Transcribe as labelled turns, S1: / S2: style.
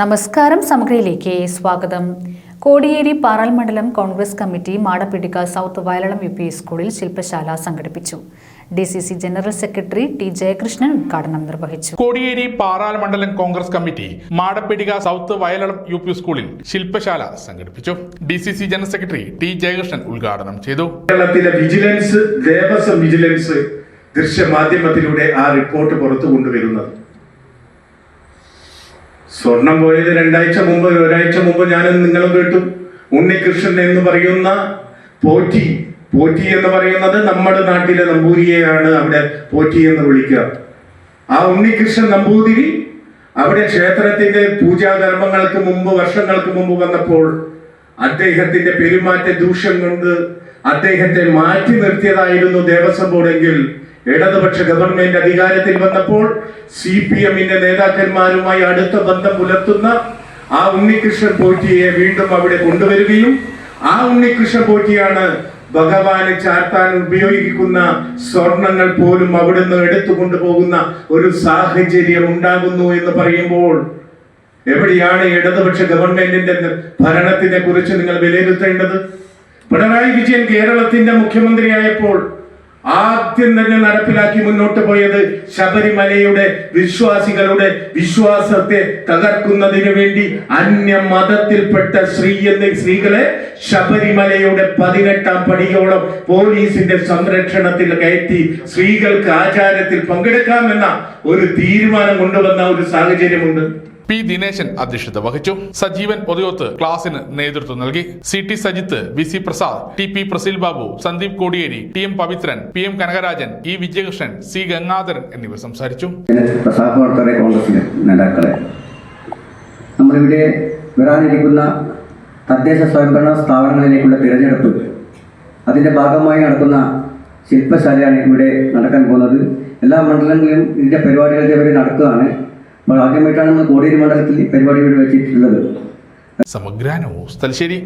S1: നമസ്കാരം സമഗ്രയിലേക്ക് സ്വാഗതം കോടിയേരി പാറാൽ മണ്ഡലം Congress committee Madappidika south Vayalalam U P സ്കൂളിൽ ശില്പശാല സംഘടിപ്പിച്ചു D C C general secretary T Jayakrishnan ഉദ്ഘാടനം നിർവഹിച്ചു
S2: കോടിയേരി പാറാൽ മണ്ഡലം Congress committee Madappidika south Vayalalam U P സ്കൂളിൽ ശില്പശാല സംഘടിപ്പിച്ചു D C C general secretary T Jayakrishnan ഉദ്ഘാടനം ചെയ്തു
S3: കേരളത്തിലെ വിജിലൻസ് ദേവസ്വം വിജിലൻസ് ആ റിപ്പോർട്ട് പുറത്തു കൊണ്ടുവരുന്നത് സ്വർണം പോയത് രണ്ടാഴ്ച മുമ്പ് ഒരാഴ്ച മുമ്പ് ഞാൻ നിങ്ങൾ കേട്ടു ഉണ്ണികൃഷ്ണൻ എന്ന് പറയുന്ന പോറ്റി പോറ്റി എന്ന് പറയുന്നത് നമ്മുടെ നാട്ടിലെ നമ്പൂരിയെയാണ് അവിടെ പോറ്റി എന്ന് വിളിക്കുക ആ ഉണ്ണികൃഷ്ണൻ നമ്പൂതിരി അവിടെ ക്ഷേത്രത്തിന്റെ പൂജാകർമ്മങ്ങൾക്ക് മുമ്പ് വർഷങ്ങൾക്ക് മുമ്പ് വന്നപ്പോൾ അദ്ദേഹത്തിന്റെ പെരുമാറ്റ ദൂഷ്യം കൊണ്ട് അദ്ദേഹത്തെ മാറ്റി നിർത്തിയതായിരുന്നു ദേവസ്വം ബോർഡെങ്കിൽ ഇടതുപക്ഷ ഗവൺമെന്റ് അധികാരത്തിൽ വന്നപ്പോൾ സി പി എമ്മിന്റെ നേതാക്കന്മാരുമായി അടുത്ത ബന്ധം പുലർത്തുന്ന ആ ഉണ്ണികൃഷ്ണൻ പോറ്റിയെ വീണ്ടും അവിടെ കൊണ്ടുവരികയും ആ ഉണ്ണികൃഷ്ണൻ പോറ്റിയാണ് ഭഗവാനെ ചാർത്താൻ ഉപയോഗിക്കുന്ന സ്വർണങ്ങൾ പോലും അവിടുന്ന് എടുത്തു കൊണ്ടുപോകുന്ന ഒരു സാഹചര്യം ഉണ്ടാകുന്നു എന്ന് പറയുമ്പോൾ എവിടെയാണ് ഇടതുപക്ഷ ഗവൺമെന്റിന്റെ ഭരണത്തിനെ കുറിച്ച് നിങ്ങൾ വിലയിരുത്തേണ്ടത് പിണറായി വിജയൻ കേരളത്തിന്റെ മുഖ്യമന്ത്രിയായപ്പോൾ ആദ്യം തന്നെ നടപ്പിലാക്കി മുന്നോട്ട് പോയത് ശബരിമലയുടെ വിശ്വാസികളുടെ വിശ്വാസത്തെ തകർക്കുന്നതിന് വേണ്ടി അന്യ മതത്തിൽപ്പെട്ട സ്ത്രീ എന്ന സ്ത്രീകളെ ശബരിമലയുടെ പതിനെട്ടാം പടിയോളം പോലീസിന്റെ സംരക്ഷണത്തിൽ കയറ്റി സ്ത്രീകൾക്ക് ആചാരത്തിൽ പങ്കെടുക്കാമെന്ന ഒരു തീരുമാനം കൊണ്ടുവന്ന ഒരു സാഹചര്യമുണ്ട്
S2: പി ദിനേശൻ അധ്യക്ഷത വഹിച്ചു സജീവൻ പൊതുയോത്ത് ക്ലാസിന് നേതൃത്വം നൽകി C T Sajith V C Prasad T P Praseel Babu Sandeep Kodiyeri T M Pavithran P M Kanakarajan E Vijayakrishnan C Gangadharan എന്നിവർ സംസാരിച്ചു
S4: നമ്മളിവിടെ വരാനിരിക്കുന്ന തദ്ദേശ സ്വയംഭരണ സ്ഥാപനങ്ങളിലേക്കുള്ള തിരഞ്ഞെടുപ്പ് അതിന്റെ ഭാഗമായി നടക്കുന്ന ശില്പശാലയാണ് ഇവിടെ നടക്കാൻ പോകുന്നത് എല്ലാ മണ്ഡലങ്ങളിലും ഇതിന്റെ പരിപാടികൾ ഇവിടെ നടക്കുകയാണ് നമ്മൾ ആദ്യമായിട്ടാണ് നമ്മൾ കോടിയേരി മണ്ഡലത്തിൽ പരിപാടി വെച്ചിട്ടുള്ളത്
S2: സമഗ്ര ന്യൂസ് തലശ്ശേരി